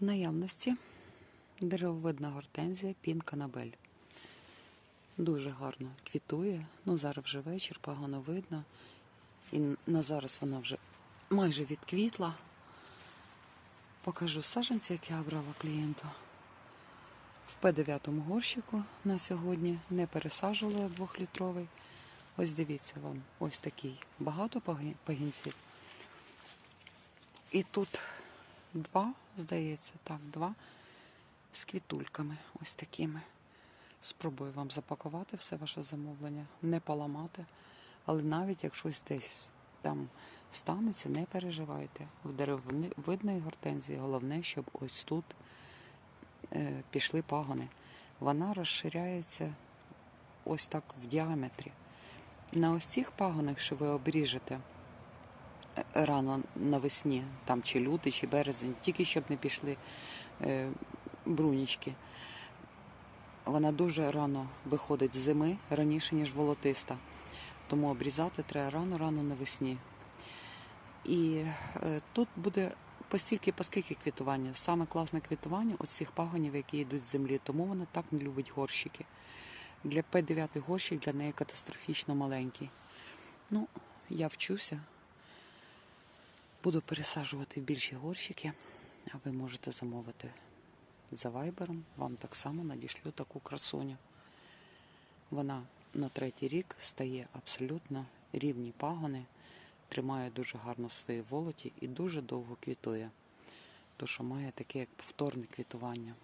В наявності деревовидна гортензія Пінканабель. Дуже гарно квітує. Ну, зараз вже вечір, погано видно. І на зараз вона вже майже відквітла. Покажу саджанці, як я обрала клієнту. В П9 горщику на сьогодні не пересаджувала двохлітровий. Ось дивіться вам, ось такий. Багато пагінців. І тут два, здається, так, два з квітульками ось такими. Спробую вам запакувати все ваше замовлення, не поламати. Але навіть як щось десь там станеться, не переживайте. В деревовидної гортензії головне, щоб ось тут е, пішли пагони. Вона розширяється ось так в діаметрі. На ось цих пагонах, що ви обріжете рано навесні, там чи лютий, чи березень, тільки щоб не пішли е, брунічки. Вона дуже рано виходить з зими, раніше, ніж волотиста. Тому обрізати треба рано-рано навесні. І е, тут буде постільки, поскільки квітування. Саме класне квітування ось цих пагонів, які йдуть з землі. Тому вона так не любить горщики. Для П9 горщик для неї катастрофічно маленький. Ну, я вчуся. Буду пересаджувати в більші горщики, а ви можете замовити за вайбером. Вам так само надішлю таку красуню. Вона на третій рік стає абсолютно рівні пагони, тримає дуже гарно свої волоті і дуже довго квітує. То, що має таке як повторне квітування.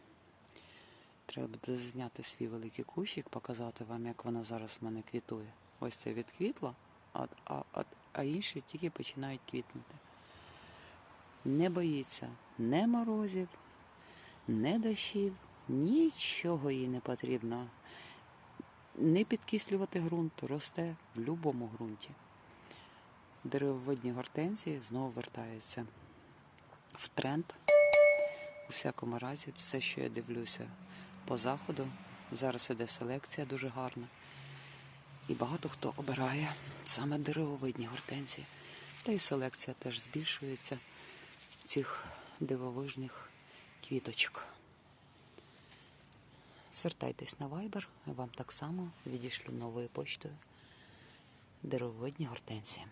Треба буде зняти свій великий кущик, показати вам, як вона зараз в мене квітує. Ось це відквітла, а, а, а, а інші тільки починають квітнути. Не боїться не морозів, не дощів, нічого їй не потрібно. Не підкислювати ґрунт, росте в будь-якому ґрунті. Деревовидні гортензії знову вертаються в тренд. У всякому разі, все, що я дивлюся по заходу, зараз іде селекція дуже гарна. І багато хто обирає саме деревовидні гортензії. Та й селекція теж збільшується цих дивовижних квіточок. Звертайтесь на Viber, я вам так само відішлю новою почтою деревовидні гортензії.